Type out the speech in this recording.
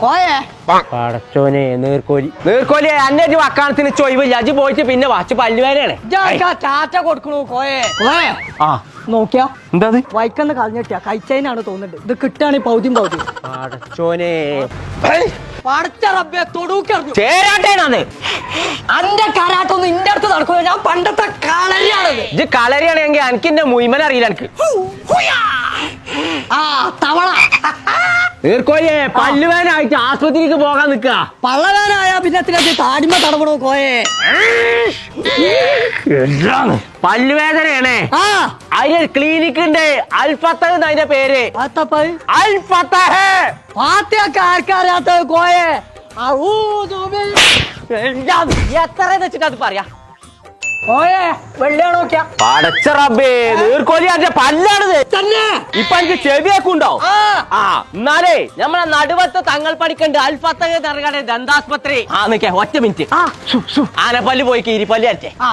കോയെ പടച്ചോനെ നീർക്കോലി. നീർക്കോലി അന്നെ വക്കാണത്തിന് ചൊയ്വില്ല അജ് പോയിട്ട് പിന്നെ വാച്ച് പല്ലുവേനാണ് ചാറ്റ കൊടുക്കണു കോയെ കോയെ ആ. നോക്കിയാ? എന്താ വൈക്കന്ന് കളഞ്ഞിട്ടാ കഴിച്ചതിനാണ് തോന്നുന്നുണ്ട്. ഇത് കിട്ടാണ് പൗതി പടച്ചോനെ. പടച്ച റബ്ബെ തൊടൂക്കറിഞ്ഞു ചേരാട്ടേണത് അന്റെ കരാട്ടൊന്നും ഇന്റെ അടുത്ത് നടക്കൂല. ഞാൻ പണ്ടത്തെ കളരിയാണത്. ഇത് കളരിയാണെങ്കിൽ എനിക്ക് എന്റെ മുയ്മൻ അറിയില്ല എനിക്ക് ആ തവള. നീർക്കോലിയെ പല്ലുവേനായിട്ട് ആശുപത്രിക്ക് പോകാൻ നിക്ക പള്ളവേനായ പിന്നെ എത്തിനകത്ത് താടിമ തടപണോ കോയെ? പല്ലുവേദനയാണേ. ആ. അതിന് ക്ലിനിക് ഉണ്ട് അൽഫത്ത അതിന്റെ പേര്? പാത്തപ്പായി അൽഫത്തഹ്. പാത്തിയൊക്കെ ആർക്കറിയാത്ത കോയെ? എത്ര വെച്ചിട്ട് അത് പറയാ? വെള്ളിയാണ് നോക്കിയാ? പടച്ച റബ്ബേ നീർക്കോലി അതിന്റെ പല്ലാണിത്. തന്നെ? ഇപ്പൊ എനിക്ക് ചെവിയൊക്കെ ആ. ആ എന്നാലേ. നമ്മളെ നടുവത്ത് തങ്ങൾ പഠിക്കണ്ട് അൽഫത്തഹ് നിറകട ദന്താസ്പത്രി. ആ നിക്കേ ഒറ്റ മിനിറ്റ്. ആനപ്പല്ല് പോയി കീരിപ്പല്ല് അരച്ചേ ആ.